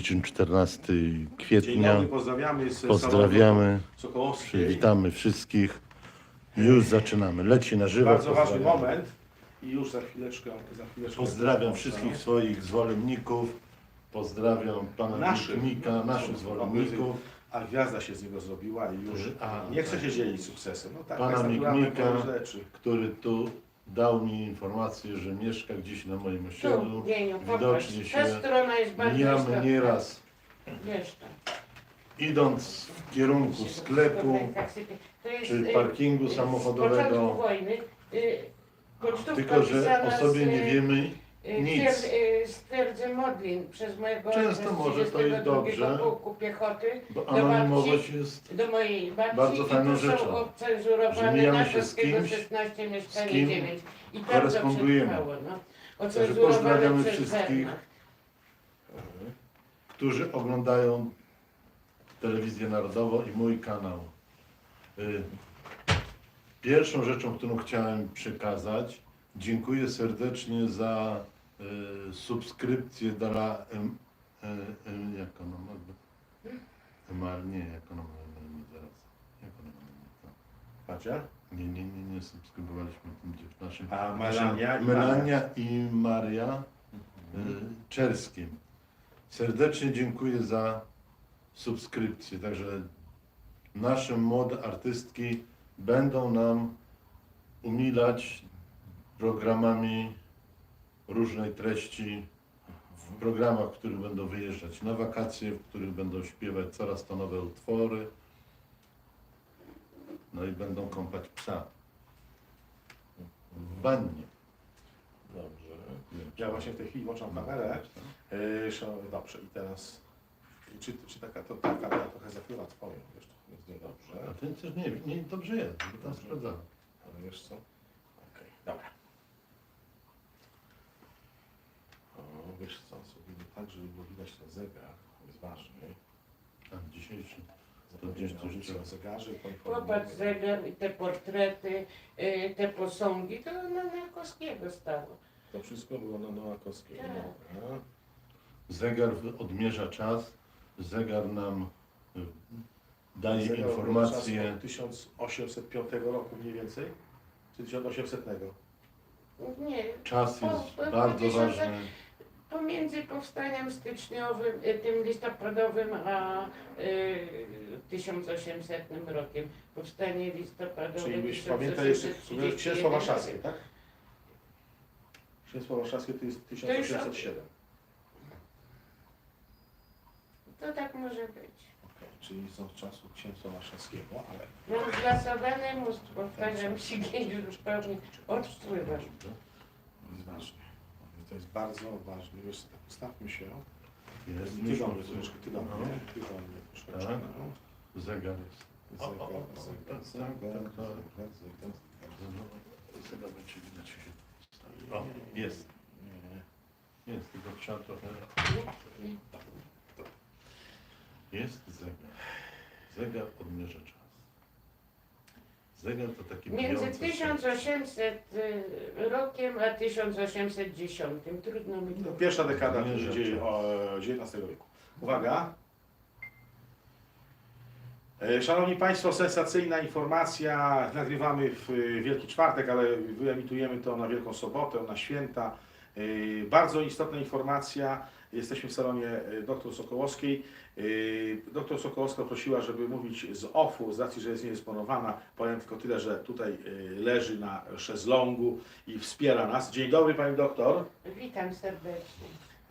dzisiejszym 14 Dzień kwietnia. dobry, pozdrawiamy z Pozdrawiamy, Sokołowskiej. witamy wszystkich. Już zaczynamy. Leci na żywo. Bardzo ważny Pozdrawiam. moment i już za chwileczkę, za chwileczkę. Pozdrawiam wszystkich swoich zwolenników. Pozdrawiam pana Naszych. Naszych zwolenników. A gwiazda się z niego zrobiła i już A, nie chce tak. się dzielić sukcesem. No tak, Pana jest naturalny Miknika. rzeczy. który tu dał mi informację, że mieszka gdzieś na moim osiedlu. Tu, Gieniu, popatrz. Widocznie się Ta strona jest bardzo Mijamy istotna. nieraz Wiesz to. idąc w kierunku sklepu To jest, czy y, parkingu samochodowego. wojny y, pocztówka Tylko, że pisana o sobie z, nie wiemy nic. twier- y, Z twierdzy Modlin przez mojego Często ojca z może to jest 32 dobrze. pułku piechoty Bo Do anonimowość jest do mojej babci Bardzo fajną i tu rzeczą, są że ocenzurowane mijamy na się z kimś, 16 mieszkanie kim 9 i bardzo korespondujemy. przetrwało, no. Także pozdrawiamy przez wszystkich. Wehrmacht. którzy oglądają telewizję narodową i mój kanał. Y, Pierwszą rzeczą, którą chciałem przekazać, dziękuję serdecznie za y, subskrypcję dla em, e, e, jak ona ma Emal, nie, jak ona ma imię teraz. Jak ona ma imię? To- Pacia? Nie, nie, nie, nie subskrybowaliśmy tym dziew- naszym. A Melania i Melania i Maria y, Czerskim. Serdecznie dziękuję za subskrypcję. Także nasze młode artystki będą nam umilać programami różnej treści, w programach, w których będą wyjeżdżać na wakacje, w których będą śpiewać coraz to nowe utwory. No i będą kąpać psa w wannie. Dobrze. Ja właśnie w tej chwili włączam kamerę. Yy, szanowny- dobrze, i teraz. Czy, czy taka, to, ta kamera trochę zakrywa twoją, wiesz, to jest niedobrze. A też nie, nie dobrze jest, bo tam sprawdzałem. Ale wiesz co? Okej, dobra. Wiesz co, zrobimy tak, żeby było widać ten zegar, jest ważny. A dzisiejszy. Zapomniałem gdzieś o coś ulicy trzeba. o zegarze. Popatrz zegar i te portrety, y, te posągi, to na Narkowskiego stało. To wszystko było na Nowakowskiego. Tak. Dobra. Zegar w- odmierza czas, zegar nam y, daje Zegar informacje. od 1805 roku mniej więcej? Czy 1800? Nie, Czas jest po- bardzo ważny. Pomiędzy powstaniem styczniowym, y, tym listopadowym, a y, 1800 rokiem. Powstanie listopadowe Czyli byś pamiętaj jeszcze Księstwo Warszawskie, tak? Księstwo Warszawskie to jest 1807. To tak może być. Czyli są z czasów Księstwa Warszawskiego, ale Mam zlasowany mózg, powtarzam się już pewnie odpływa. ważne. To jest bardzo ważne. Wiesz, tak ustawmy się. Jest, Ty do mnie troszeczkę, ty do no, mnie, ty do mnie troszeczkę. Tak. no. Zegar jest. O, o, o, Zegar, o, zegar, tak, zegar, tak, tak, tak. zegar, zegar. No, Zegar będzie widać się. O, jest, Nie, jest, tylko trzeba trochę. Jest zegar. Zegar odmierza czas. Zegar to taki Między bijący serce. 1800 y, rokiem a 1810. Trudno mi No, to. pierwsza dekada Nie dzieje- o, XIX wieku. Uwaga. E, Szanowni Państwo, sensacyjna informacja. Nagrywamy w e, Wielki Czwartek, ale wyemitujemy to na Wielką Sobotę, na święta. E, Bardzo istotna informacja. Jesteśmy w salonie e, dr Sokołowskiej. E, Doktor Sokołowska prosiła, żeby mówić z OFU, z racji, że jest niedysponowana. Powiem tylko tyle, że tutaj e, leży na szezlongu i wspiera nas. Dzień dobry Pani Doktor. Witam serdecznie.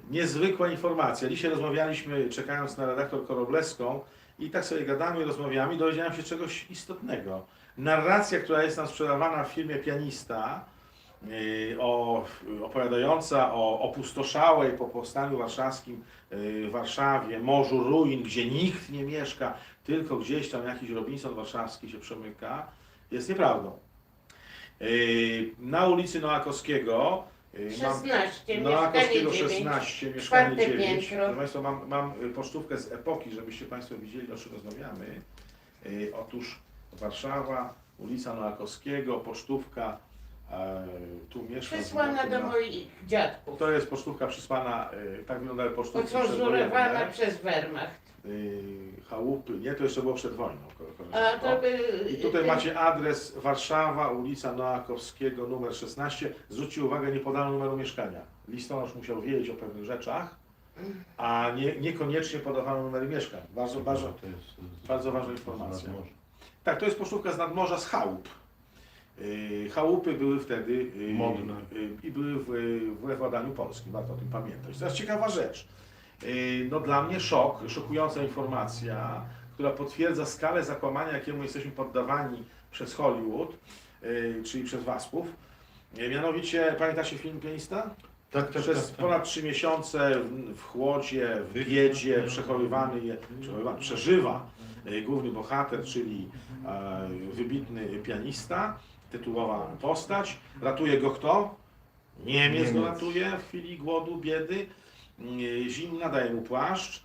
Niezwykła informacja. Dzisiaj rozmawialiśmy, czekając na redaktor Korobleską i tak sobie gadamy, rozmawiamy dowiedziałem się czegoś istotnego. Narracja, która jest nam sprzedawana w filmie Pianista, o, opowiadająca o opustoszałej po powstaniu warszawskim yy, Warszawie, morzu ruin, gdzie nikt nie mieszka, tylko gdzieś tam jakiś Robinson warszawski się przemyka, jest nieprawdą. Yy, Na ulicy Noakowskiego yy, mam 16, no, mieszkanie Akowskiego 9. 16, mieszkanie czwarte 9. piętro. Proszę Państwa, mam, mam y, pocztówkę z epoki, żebyście Państwo widzieli, o czym rozmawiamy. Y, Otóż Warszawa, ulica Noakowskiego, pocztówka e, tu mieszkał. Przysłana do moich dziadków. To jest pocztówka przysłana, e, tak wyglądały pocztówki Ocenzurowana przedwojenne. przez Wehrmacht. Y, chałupy, nie, to jeszcze było przed wojną. ko- A koleżanko. to by... I tutaj macie adres Warszawa, ulica Noakowskiego, numer 16. Zwróćcie uwagę, nie podano numeru mieszkania. Listonosz musiał wiedzieć o pewnych rzeczach, a nie, niekoniecznie podawano numery mieszkań. Bardzo, bardzo, To jest, bardzo ważna informacja. tak, to jest pocztówka z nadmorza, z chałup. Yy, Chałupy były wtedy yy, Modne. yy, i były w, w władaniu polskim, warto o tym pamiętać. Teraz ciekawa rzecz. No dla mnie szok, szokująca informacja, która potwierdza skalę zakłamania, jakiemu jesteśmy poddawani przez Hollywood, czyli przez Waspów. Mianowicie, pamiętacie film Pianista? Tak, tak, Przez tak, tak. ponad trzy miesiące w, chłodzie, w biedzie przechowywany, je- przechowywany przeżywa główny bohater, czyli e, wybitny pianista, tytułowa postać. Ratuje go kto? Niemiec go Niemiec. ratuje w chwili głodu, biedy. E, Zimna daje mu płaszcz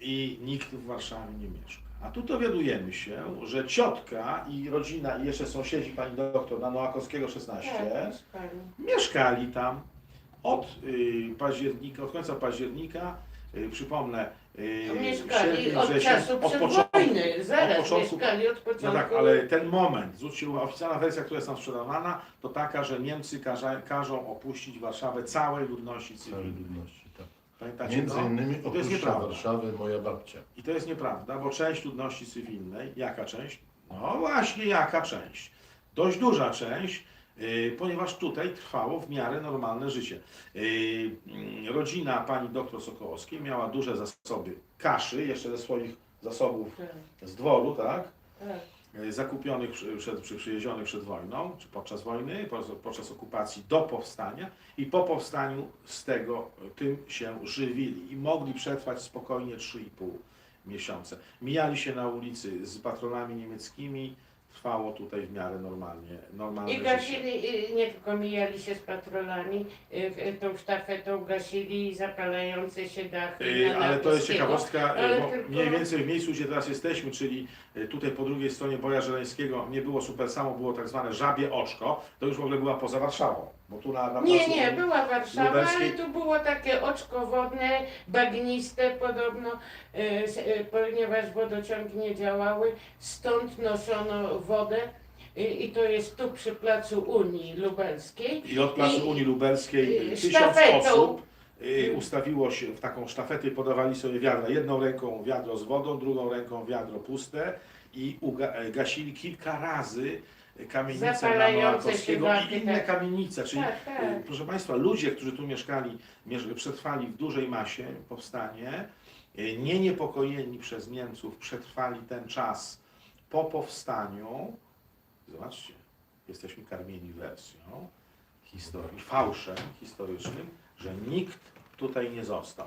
i nikt w Warszawie nie mieszka. A tu dowiadujemy się, że ciotka i rodzina i jeszcze sąsiedzi pani doktor na Noakowskiego 16 Tak, mieszkali. tam od y, października, od końca października, y, przypomnę, Mieszkali sierpień, od wrzesień, czasu od początku. przedwojny, zaraz od początku- mieszkali od początku. No tak, ale ten moment, zwróćcie uwagę, oficjalna wersja, która jest nam sprzedawana, to taka, że Niemcy każa, każą opuścić Warszawę całej ludności Całej cywilnej. ludności, tak. Pamiętacie Między to? innymi I to jest opuszcza nieprawda. Warszawę moja babcia. I to jest nieprawda, bo część ludności cywilnej, jaka część? No właśnie, jaka część? Dość duża część, ponieważ tutaj trwało w miarę normalne życie. Yy, mm, rodzina pani doktor Sokołowskiej miała duże zasoby kaszy, jeszcze ze swoich zasobów Tak, z dworu, tak? tak. Yy, zakupionych przed, przy, przyjeździonych przed wojną, czy podczas wojny, podczas, okupacji do powstania i po powstaniu z tego tym się żywili i mogli przetrwać spokojnie 3,5 miesiące. Mijali się na ulicy z patronami niemieckimi, trwało tutaj w miarę normalnie, normalne I gasili, y, nie tylko mijali się z patrolami, y, y, tą sztafetą gasili zapalające się dachy. Yy, na Ale to jest ciekawostka, yy, Ale bo tylko- mniej więcej w miejscu, gdzie teraz jesteśmy, czyli yy, tutaj po drugiej stronie Boja Żeleńskiego nie było super samo, było tak zwane żabie oczko, to już w ogóle była poza Warszawą, bo tu na, na Nie, placu- nie, była Warszawa, Lubelskiej. ale tu było takie oczko wodne, bagniste podobno, s- y, ponieważ wodociągi nie działały, stąd noszono wodę i to jest tu przy placu Unii Lubelskiej. I od Placu I- Unii Lubelskiej i tysiąc sztafetą. osób y, ustawiło się w taką sztafetę i podawali sobie wiadra. Jedną ręką wiadro z wodą, drugą ręką wiadro puste i uga- e, gasili kilka razy kamienicę na Zapalające się i inne tak. kamienice. Czyli, Tak, tak. y, proszę Państwa, ludzie, którzy tu mieszkali, miesz- przetrwali w dużej masie powstanie, y, nie niepokojeni przez Niemców, przetrwali ten czas po powstaniu. Zobaczcie, jesteśmy karmieni wersją historii, fałszem historycznym, że nikt tutaj nie został.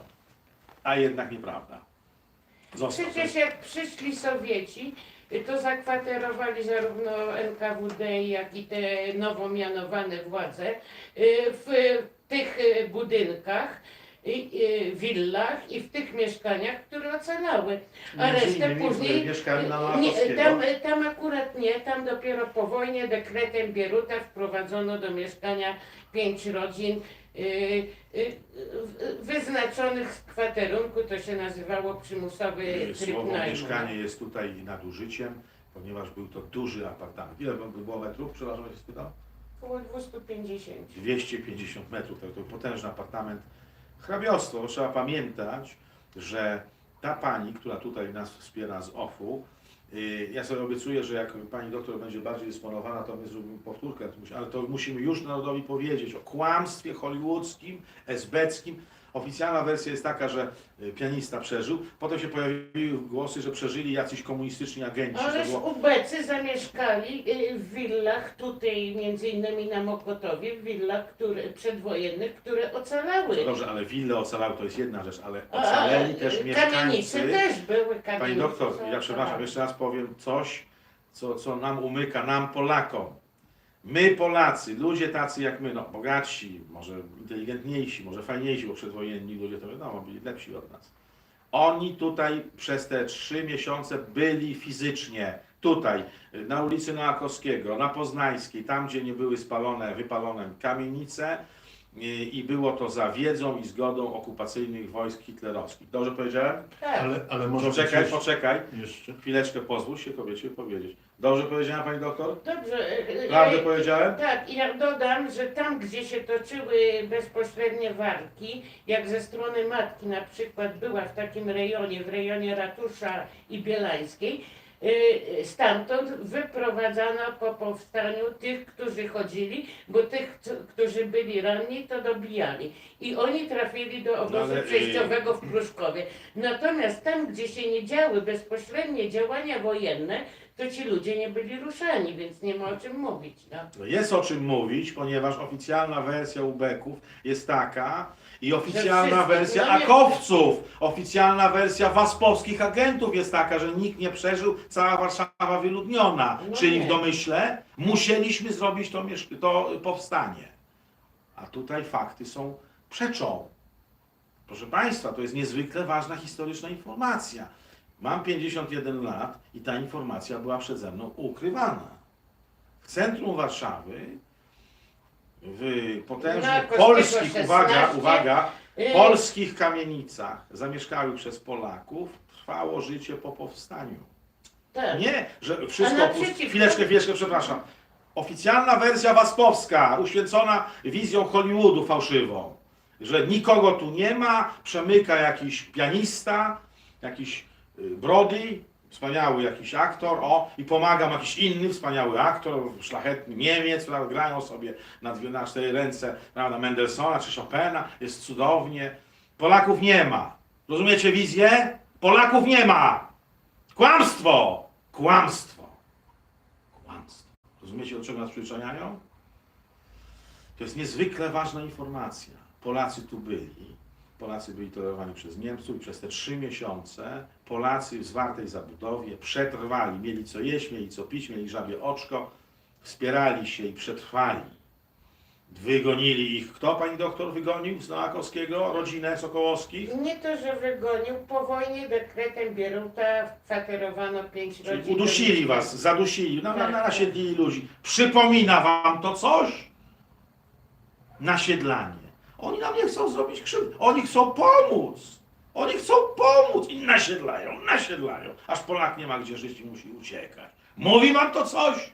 A jednak nieprawda. Został. Przecież jak przyszli Sowieci, to zakwaterowali zarówno NKWD, jak i te nowo mianowane władze y, w tych budynkach, i- y, willach i w tych mieszkaniach, które ocalały. A Między resztę innymi, później mieszkali na nie, tam, tam akurat nie, tam dopiero po wojnie dekretem Bieruta wprowadzono do mieszkania pięć rodzin y, y, y, wyznaczonych z kwaterunku, to się nazywało przymusowy tryb Słowo najmu. mieszkanie jest tutaj nadużyciem, ponieważ był to duży apartament. Ile by było metrów? Przepraszam, ja się spytam? Około 250. 250 metrów, to, to potężny apartament. Hrabiostwo, trzeba pamiętać, że ta pani, która tutaj nas wspiera z OFU, yy, ja sobie obiecuję, że jak pani doktor będzie bardziej dysponowana, to my zrobimy powtórkę, ale to musimy już narodowi powiedzieć o kłamstwie hollywoodzkim, esbeckim. Oficjalna wersja jest taka, że y, pianista przeżył. Potem się pojawiły głosy, że przeżyli jacyś komunistyczni agenci. że Ależ było- ubecy zamieszkali y, w willach, tutaj między innymi na Mokotowie, w willach które, przedwojennych, które ocalały. Dobrze, ale wille ocalały to jest jedna rzecz, ale A, a, ocaleli też Kamienice mieszkańcy. też były kamienice. Pani doktor, ja przepraszam, jeszcze raz powiem coś, co, co nam umyka, nam Polakom. My Polacy, ludzie tacy jak my, no bogatsi, może inteligentniejsi, może fajniejsi, bo przedwojenni ludzie to wiadomo, byli lepsi od nas. Oni tutaj przez te trzy miesiące byli fizycznie Tutaj, na ulicy Noakowskiego, na Poznańskiej, tam gdzie nie były spalone, wypalone kamienice i było to za wiedzą i zgodą okupacyjnych wojsk hitlerowskich. Dobrze powiedziałem? Tak. Ale, ale może Poczekaj, coś poczekaj. jeszcze. Chwileczkę pozwól się kobiecie powiedzieć. Dobrze powiedziałem pani doktor? Dobrze. e, e, Prawdę ja- powiedziałem? Tak, i ja dodam, że tam, gdzie się toczyły bezpośrednie walki, jak ze strony matki na przykład była w takim rejonie, w rejonie Ratusza i Bielańskiej, stamtąd wyprowadzano po powstaniu tych, którzy chodzili, bo tych, którzy byli ranni, to dobijali. I oni trafili do obozu y- przejściowego w Pruszkowie. Natomiast tam, gdzie się nie działy bezpośrednie działania wojenne, to ci ludzie nie byli ruszani, więc nie ma o czym mówić. No. No Jest o czym mówić, ponieważ oficjalna wersja ubeków jest taka i oficjalna wersja akowców, oficjalna wersja waspowskich agentów jest taka, że nikt nie przeżył, cała Warszawa wyludniona. No Czyli nie. w domyśle musieliśmy zrobić to, to powstanie. A tutaj fakty są przeczą. Proszę Państwa, to jest niezwykle ważna historyczna informacja. Mam 51 lat i ta informacja była przeze mną ukrywana. W centrum Warszawy, w potężnych Narkoskiego polskich, 16, uwaga, uwaga, Y, polskich kamienicach zamieszkałych przez Polaków trwało życie po powstaniu. tak. Nie, że A wszystko. naprzeciw- Chwileczkę, chwileczkę, przepraszam. Oficjalna wersja waspowska, uświęcona wizją Hollywoodu fałszywą, że nikogo tu nie ma, przemyka jakiś pianista, jakiś y, Brody, wspaniały jakiś aktor, o, i pomaga mu jakiś inny wspaniały aktor, szlachetny Niemiec, prawda, grają sobie na, dwie, na cztery ręce, prawda, Mendelssohna czy Chopina, jest cudownie. Polaków nie ma. Rozumiecie wizję? Polaków nie ma. Kłamstwo! Kłamstwo! Kłamstwo. Rozumiecie, do czego nas przyzwyczajają? To jest niezwykle ważna informacja. Polacy tu byli. Polacy byli tolerowani przez Niemców i przez te trzy miesiące Polacy w zwartej zabudowie przetrwali. Mieli co jeść, mieli co pić, mieli żabie oczko, wspierali się i przetrwali. Wygonili ich kto, pani doktor, wygonił z Noakowskiego, rodzinę Sokołowskich? Nie to, że wygonił, po wojnie dekretem Bieruta kwaterowano pięć Czyli rodzin. udusili was, zadusili, na, na, Tak. na nasiedlili ludzi. Przypomina wam to coś? Nasiedlanie. Oni nam nie chcą zrobić krzywdy. Oni chcą pomóc. Oni chcą pomóc i nasiedlają, nasiedlają. Aż Polak nie ma gdzie żyć i musi uciekać. Mówi wam to coś?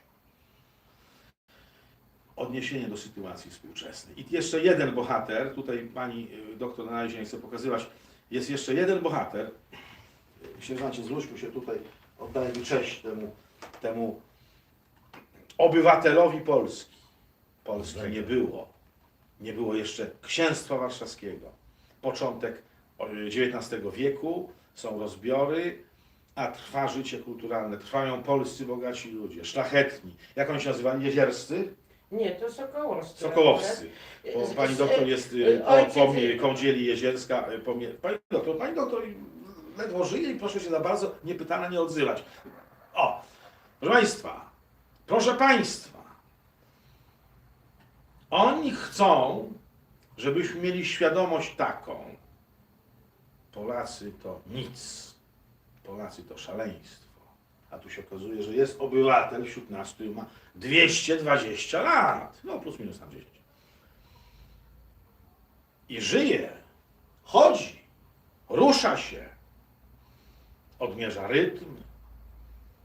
Odniesienie do sytuacji współczesnej. I jeszcze jeden bohater, tutaj pani y, doktor na razie nie chce pokazywać, jest jeszcze jeden bohater. Sierżancie, zwróćmy się tutaj, oddajmy cześć temu, temu obywatelowi Polski. Polski nie było. Nie było jeszcze księstwa warszawskiego. Początek XIX wieku, są rozbiory, a trwa życie kulturalne. Trwają polscy bogaci ludzie, szlachetni. Jak oni się nazywali? Jezierscy? Nie, to Sokołowscy. Sokołowscy. Bo pani doktor jest e, po, po mnie, kądzieli jezierska. y, Po mnie. Pani doktor, pani doktor ledwo żyje i proszę się za bardzo niepytana nie odzywać. O, proszę państwa, proszę państwa, oni chcą, żebyśmy mieli świadomość taką, Polacy to nic, Polacy to szaleństwo. A tu się okazuje, że jest obywatel wśród nas, który ma 220 lat. No plus minus tam 10. I żyje, chodzi, rusza się, odmierza rytm,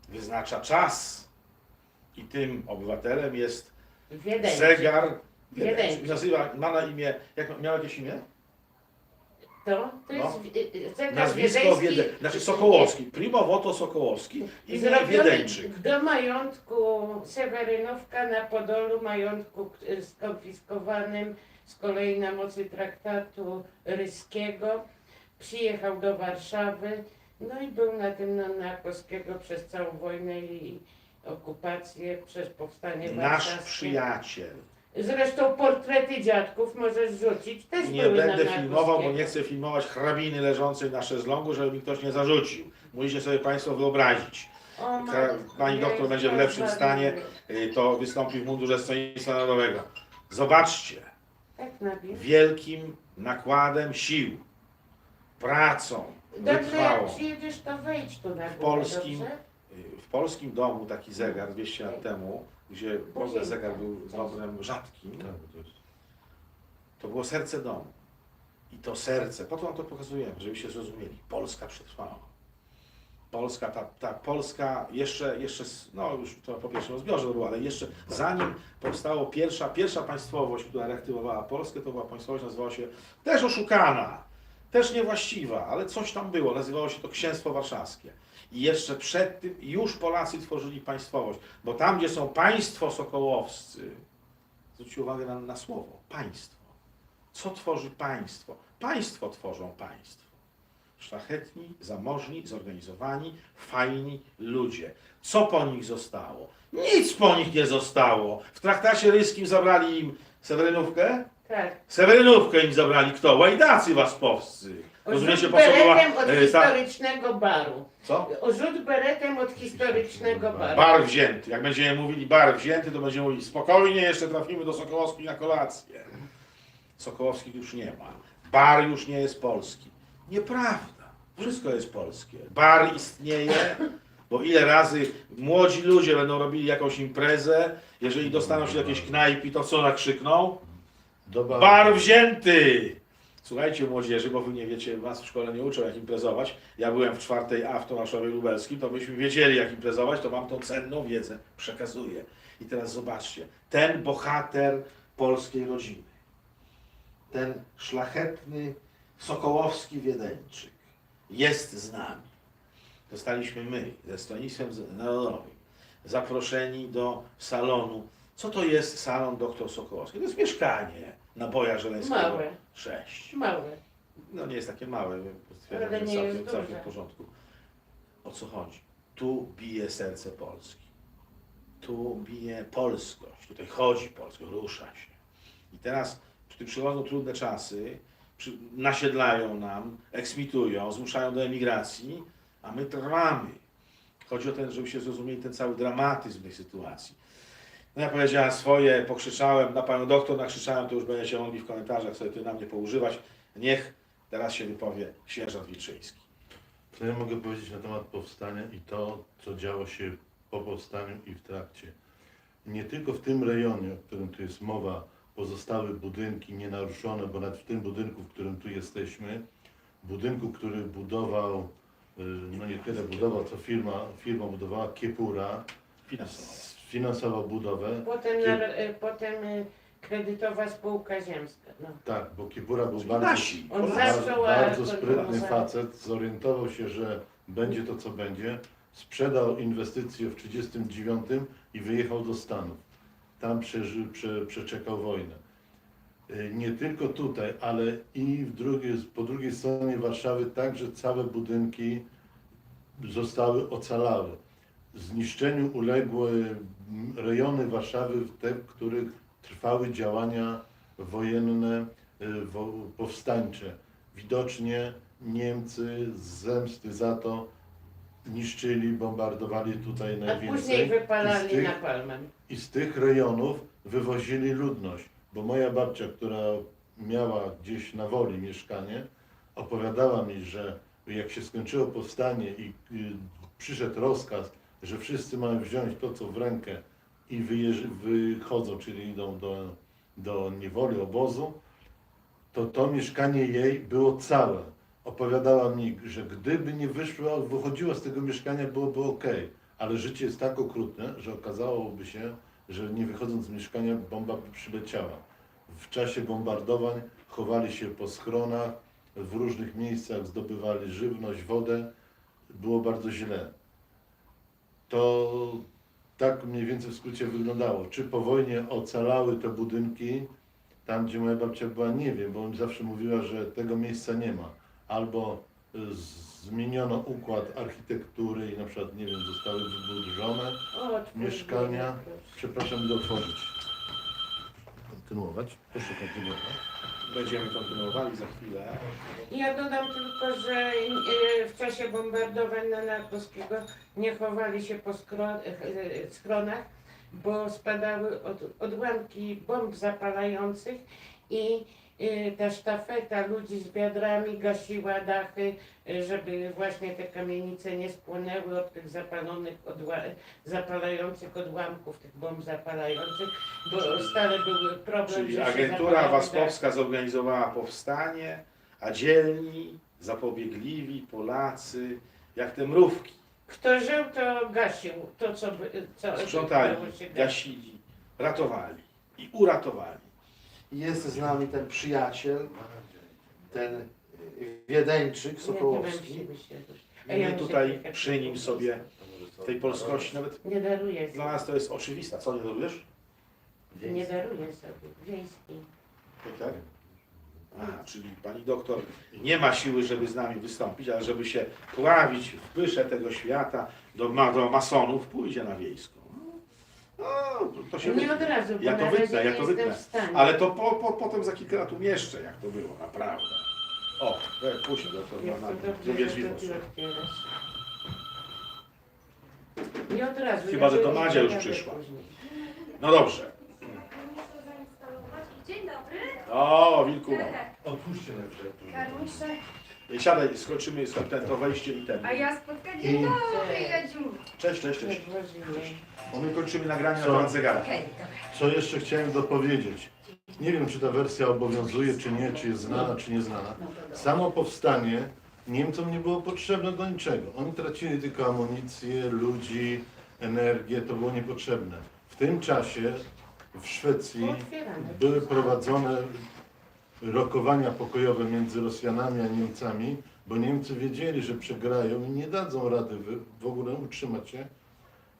wyznacza czas. I tym obywatelem jest Wiedeńczyk. zegar. Wiedeńczyk. Nazywa, ma na imię, jak miał jakieś imię? To, to jest No. zegar Nazwisko wiedeński. Wiede, znaczy Sokołowski. Primo voto Sokołowski. Imię Zrobiony Wiedeńczyk. do majątku Sewerynówka na Podolu, majątku y, skonfiskowanym z kolei na mocy traktatu ryskiego. Przyjechał do Warszawy, no i był na tym na Nakowskiego przez całą wojnę i okupację, przez powstanie Nasz warszawskie. przyjaciel. Zresztą portrety dziadków możesz rzucić, też Nie były będę na filmował, bo nie chcę filmować hrabiny leżącej na szezlongu, żeby mi ktoś nie zarzucił. Musicie sobie Państwo wyobrazić. O, Ka- matko, pani doktor będzie w lepszym stanie. Y, To wystąpi w mundurze Stronnictwa Narodowego. Zobaczcie, Tak nabił. wielkim nakładem sił, pracą Dobrze, jak wytrwałą przyjedziesz, to wejdź tu na górę, polskim dobrze? Y, W polskim domu taki zegar 200 lat temu, gdzie ogóle zegar był dobrem rzadkim, Tak, to było serce domu. I to serce, po to wam to pokazujemy, żebyście zrozumieli, Polska przetrwała. Polska, ta, ta Polska jeszcze, jeszcze, no już to po pierwszym rozbiorze było, ale jeszcze zanim powstało pierwsza, pierwsza państwowość, która reaktywowała Polskę, to była państwowość, nazywała się też oszukana, też niewłaściwa, ale coś tam było, nazywało się to Księstwo Warszawskie. I jeszcze przed tym już Polacy tworzyli państwowość, bo tam, gdzie są państwo sokołowscy, zwróćcie uwagę na, na słowo, państwo. Co tworzy państwo? Państwo tworzą państwo. Szlachetni, zamożni, zorganizowani, fajni ludzie. Co po nich zostało? Nic po nich nie zostało. W traktacie ryskim zabrali im Sewerynówkę? Tak. Sewerynówkę im zabrali kto? Łajdacy waspowscy. Rozumiecie Rzut po co była... beretem od e, ta, historycznego baru. co? Rzut beretem od historycznego baru. Bar wzięty. Jak będziemy mówili bar wzięty, to będziemy mówili spokojnie, jeszcze trafimy do Sokołowskiej na kolację. Sokołowskich już nie ma. Bar już nie jest polski. Nieprawda. Wszystko jest polskie. Bar istnieje, bo ile razy młodzi ludzie będą robili jakąś imprezę, jeżeli dostaną się do jakiejś knajpi, to co nakrzykną? Doba, Bar wzięty! Słuchajcie młodzieży, bo wy nie wiecie, was w szkole nie uczą jak imprezować. Ja byłem w czwartej A w Tomaszowie Lubelskim, to byśmy wiedzieli jak imprezować, to wam tą cenną wiedzę przekazuję. I teraz zobaczcie, ten bohater polskiej rodziny, ten szlachetny Sokołowski Wiedeńczyk jest z nami. Zostaliśmy my, ze Stronnictwem Narodowym, zaproszeni do salonu. Co to jest salon doktor Sokołowski? To jest mieszkanie na Boja Żeleńskiego Małe. 6. Małe. No nie jest takie małe, Ale stwierdzam, że nie całkiem, jest całkiem duże. w porządku. O co chodzi? Tu bije serce Polski. Tu bije polskość. Tutaj chodzi polskość, rusza się. I teraz, kiedy przychodzą trudne czasy, przy, nasiedlają nam, eksmitują, zmuszają do emigracji, a my trwamy. Chodzi o ten, żebyście zrozumieli ten cały dramatyzm tej sytuacji. No ja powiedziałem swoje, pokrzyczałem, na panią doktor nakrzyczałem, to już będziecie mogli w komentarzach sobie tu na mnie poużywać. Niech teraz się wypowie sierżant Wilczyński. Co ja mogę powiedzieć na temat powstania i to, co działo się po powstaniu i w trakcie. Nie tylko w tym rejonie, o którym tu jest mowa, pozostały budynki nienaruszone, bo nawet w tym budynku, w którym tu jesteśmy, budynku, który budował, y, no nie tyle budował, co firma, firma budowała Kiepura, Finansowo. Finansował budowę. Potem, na, e, potem e, kredytowa spółka ziemska. No. Tak, bo Kiepura był Czyli bardzo, nasi. On Polacy. bardzo, zaczął, a bardzo to sprytny za- facet, zorientował się, że będzie to co będzie, sprzedał inwestycje w 1939 i wyjechał do Stanów. Tam przeży, prze, przeczekał wojnę. Y, Nie tylko tutaj, ale i w drugiej, po drugiej stronie Warszawy także całe budynki zostały ocalały. Zniszczeniu uległy rejony Warszawy, te, w których trwały działania wojenne, wo- powstańcze. Widocznie Niemcy z zemsty za to niszczyli, bombardowali tutaj A najwięcej. później I z wypalali tych- napalmem. i z tych rejonów wywozili ludność. Bo moja babcia, która miała gdzieś na woli mieszkanie, opowiadała mi, że jak się skończyło powstanie i y, przyszedł rozkaz, że wszyscy mają wziąć to, co w rękę i wychodzą, czyli idą do, do niewoli, obozu, to to mieszkanie jej było całe. Opowiadała mi, że gdyby nie wyszła, wychodziła z tego mieszkania, byłoby ok. Ale życie jest tak okrutne, że okazałoby się, że nie wychodząc z mieszkania, bomba by przyleciała. W czasie bombardowań chowali się po schronach, w różnych miejscach zdobywali żywność, wodę. Było bardzo źle. To tak mniej więcej w skrócie wyglądało. Czy po wojnie ocalały te budynki, tam gdzie moja babcia była, nie wiem, bo mi zawsze mówiła, że tego miejsca nie ma. Albo y, zmieniono układ architektury i na przykład, nie wiem, zostały wyburzone. Mieszkania. Przepraszam, idę otworzyć. Kontynuować? Proszę kontynuować. Będziemy kontynuowali za chwilę. Ja dodam tylko, że e, w czasie bombardowań na Narkowskiego nie chowali się po skro- e, schronach, bo spadały od, odłamki bomb zapalających i y, ta sztafeta ludzi z wiadrami gasiła dachy, y, żeby właśnie te kamienice nie spłonęły od tych zapalonych, odła- zapalających odłamków, tych bomb zapalających, bo stale były problem, Czyli że agentura zapalały Waspowska zorganizowała powstanie, a dzielni, zapobiegliwi Polacy, jak te mrówki, Kto żył, to gasił to, co, co sprzątali, gasili, ratowali i uratowali. Jest z nami ten przyjaciel, ten Wiedeńczyk Sokołowski. I my tutaj przy nim sobie tej polskości, nawet Nie daruję dla sobie. nas to jest oczywista. Co nie darujesz? Nie daruję sobie. Wiejski. Tak? A, czyli pani doktor nie ma siły, żeby z nami wystąpić, ale żeby się pławić w pysze tego świata, do, ma, do masonów, pójdzie na wiejską. No, to, się Nie od razu, bo Ja to na razie wytnę, ja nie to jestem wytnę. w stanie. Ale to po, po, potem za kilka lat umieszczę, jak to było, naprawdę. O, puść doktor Jak na to na dobrze, drugie że drzwi to ty poszło. otwierasz. Nie od razu. Chyba, ja że to Madzia już przyszła. później. No dobrze. Dzień dobry. O, wilku. Otwórzcie najpierw. Karmisze. Siadaj, skończymy ten, to wejście i ten. A ja spotkanie. Dzień dobry, Jadziu. Cześć, cześć, cześć. Jak właściwie. O, My kończymy nagranie na Co? Okej, dobra. Co jeszcze chciałem dopowiedzieć? Nie wiem, czy ta wersja obowiązuje, czy nie, czy jest znana, czy nieznana. Samo powstanie Niemcom nie było potrzebne do niczego. Oni tracili tylko amunicję, ludzi, energię, to było niepotrzebne. W tym czasie w Szwecji były prowadzone rokowania pokojowe między Rosjanami a Niemcami, bo Niemcy wiedzieli, że przegrają i nie dadzą rady w ogóle utrzymać się.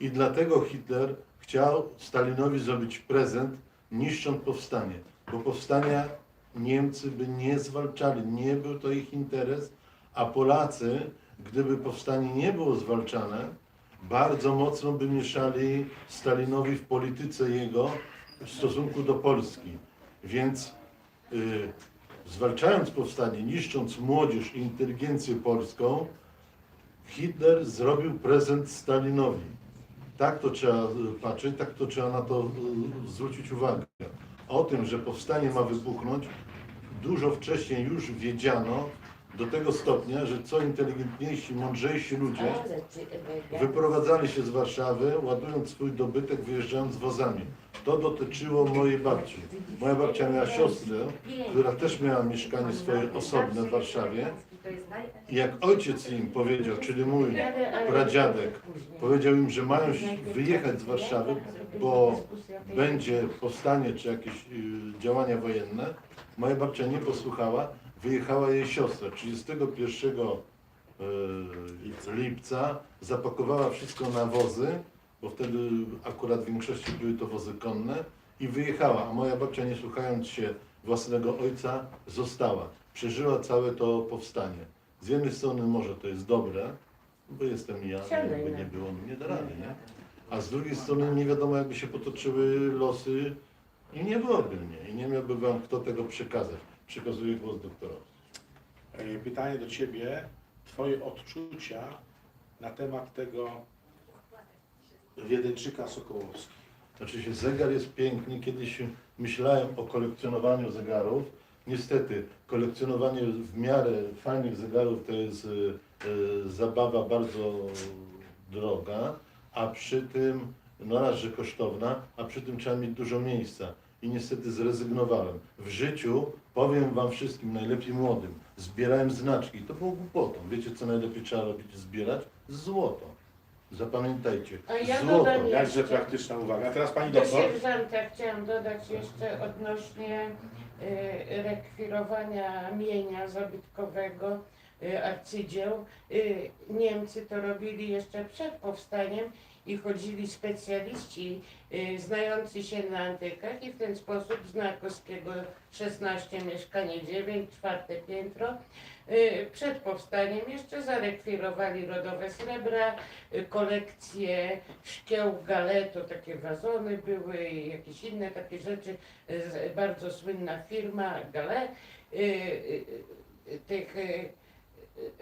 I dlatego Hitler chciał Stalinowi zrobić prezent, niszcząc powstanie, bo powstania Niemcy by nie zwalczali, nie był to ich interes, a Polacy, gdyby powstanie nie było zwalczane, bardzo mocno by mieszali Stalinowi w polityce jego w stosunku do Polski. Więc zwalczając powstanie, niszcząc młodzież i inteligencję polską, Hitler zrobił prezent Stalinowi. Tak to trzeba y, patrzeć, tak to trzeba na to y, zwrócić uwagę. O tym, że powstanie ma wybuchnąć, dużo wcześniej już wiedziano do tego stopnia, że co inteligentniejsi, mądrzejsi ludzie wyprowadzali się z Warszawy, ładując swój dobytek, wyjeżdżając wozami. To dotyczyło mojej babci. Moja babcia miała siostrę, która też miała mieszkanie swoje osobne w Warszawie. I jak ojciec im powiedział, czyli mój pradziadek, powiedział im, że mają wyjechać z Warszawy, bo będzie powstanie czy jakieś y, działania wojenne, moja babcia nie posłuchała, wyjechała jej siostra. 31 y, lipca zapakowała wszystko na wozy, bo wtedy akurat w większości były to wozy konne i wyjechała, a moja babcia nie słuchając się własnego ojca została. Przeżyła całe to powstanie. Z jednej strony może to jest dobre, bo jestem ja, jakby nie było, no nie da rady, nie? A z drugiej strony nie wiadomo, jakby się potoczyły losy i nie byłoby mnie. I nie miałby wam kto tego przekazać. Przekazuję głos doktorowi. E, Pytanie do Ciebie, Twoje odczucia na temat tego Wiedeńczyka Sokołowskiego. Znaczy się zegar jest piękny. Kiedyś myślałem o kolekcjonowaniu zegarów. Niestety kolekcjonowanie w miarę fajnych zegarów to jest y, y, zabawa bardzo droga, a przy tym, no raz, że kosztowna, a przy tym trzeba mieć dużo miejsca. I niestety zrezygnowałem. W życiu, powiem Wam wszystkim, najlepiej młodym, zbierałem znaczki. To było głupotą. Wiecie, co najlepiej trzeba robić? Zbierać? Złoto. Zapamiętajcie. A ja Złoto. dodam Jakże jeszcze- praktyczna uwaga. A teraz Pani Do doktor. sierżanta chciałam dodać jeszcze odnośnie y, rekwirowania mienia zabytkowego, y, arcydzieł. Y, Niemcy to robili jeszcze przed powstaniem i chodzili specjaliści y, znający się na antykach i w ten sposób z Narkowskiego 16 mieszkanie 9, czwarte piętro. Y, Przed powstaniem jeszcze zarekwirowali rodowe srebra, y, kolekcje szkieł galeto, takie wazony były i jakieś inne takie rzeczy. Bardzo słynna firma Gale y, y, tych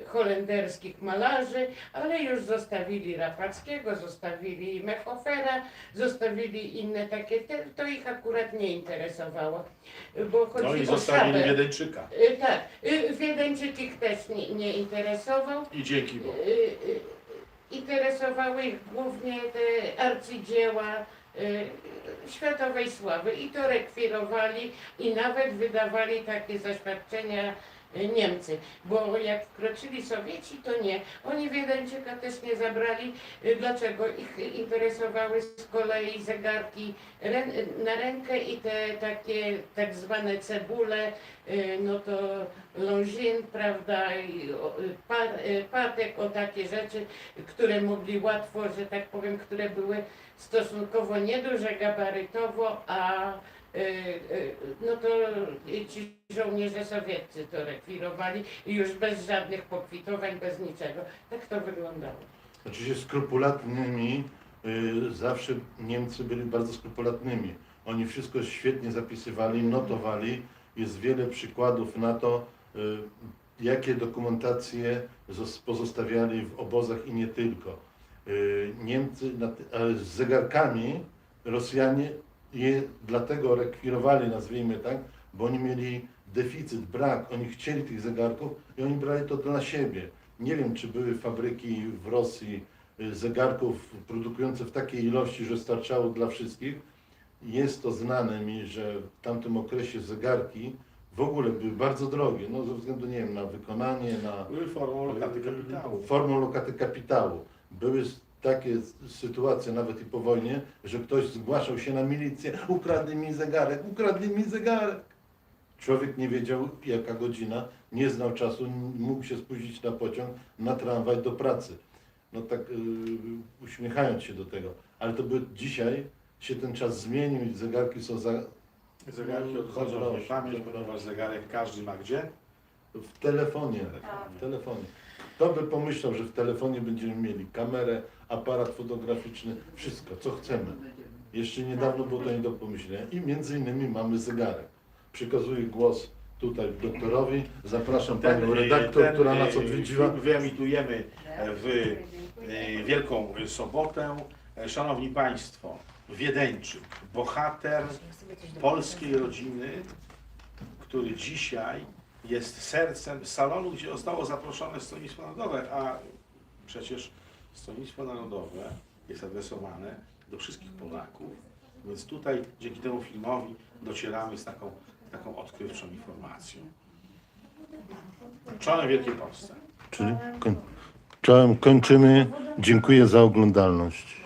holenderskich malarzy, ale już zostawili Rapackiego, zostawili Mechofera, zostawili inne takie, te, to ich akurat nie interesowało, bo chodzi No i zostawili. Wiedeńczyka. Y, Tak, y, Wiedeńczyk ich też nie, nie interesował. I dzięki Bogu. Y, y, Interesowały ich głównie te arcydzieła światowej sławy i to rekwirowali i nawet wydawali takie zaświadczenia Niemcy, bo jak wkroczyli Sowieci, to nie. Oni Wiedeńczyka też nie zabrali. Y, Dlaczego? Ich interesowały z kolei zegarki na rękę i te takie tak zwane cebule, y, no to Longines, prawda, i y, y, patek, o takie rzeczy, które mogli łatwo, że tak powiem, które były stosunkowo nieduże gabarytowo, a y, y, no to ci żołnierze sowieccy to rekwirowali i już bez żadnych pokwitowań, bez niczego. Tak to wyglądało. Oczywiście skrupulatnymi, y, zawsze Niemcy byli bardzo skrupulatnymi. Oni wszystko świetnie zapisywali, notowali. Jest wiele przykładów na to, y, jakie dokumentacje zos- pozostawiali w obozach i nie tylko. Y, Niemcy z zegarkami Rosjanie je dlatego rekwirowali, nazwijmy tak, bo oni mieli deficyt, brak, oni chcieli tych zegarków i oni brali to dla siebie. Nie wiem, czy były fabryki w Rosji y, zegarków produkujące w takiej ilości, że starczało dla wszystkich. Jest to znane mi, że w tamtym okresie zegarki w ogóle były bardzo drogie, no ze względu, nie wiem, na wykonanie, na Były formą lokaty kapitału. formą lokaty kapitału. Były takie sytuacje, nawet i po wojnie, że ktoś zgłaszał się na milicję, ukradli mi zegarek, ukradli mi zegarek. Człowiek nie wiedział jaka godzina, nie znał czasu, mógł się spóźnić na pociąg, na tramwaj do pracy. No tak yy, uśmiechając się do tego. Ale to by dzisiaj się ten czas zmienił i zegarki są za, Zegarki odchodzą w pamięć, ponieważ zegarek każdy ma gdzie? w telefonie. Tak. W telefonie. Kto by pomyślał, że w telefonie będziemy mieli kamerę, aparat fotograficzny, wszystko, co chcemy. Jeszcze niedawno było to nie do pomyślenia. I między innymi mamy zegarek. Przekazuję głos tutaj doktorowi. Zapraszam panią redaktor, ten, która nas e, odwiedziła. film Wyemitujemy w Wielką Sobotę. Szanowni Państwo, Wiedeńczyk, bohater polskiej rodziny, który dzisiaj jest sercem salonu, gdzie zostało zaproszone Stronnictwo Narodowe, a przecież Stronnictwo Narodowe jest adresowane do wszystkich Polaków, więc tutaj dzięki temu filmowi docieramy z taką, taką odkrywczą informacją. Czołem Wielkiej Polsce. Czyli czołem kończymy. Dziękuję za oglądalność.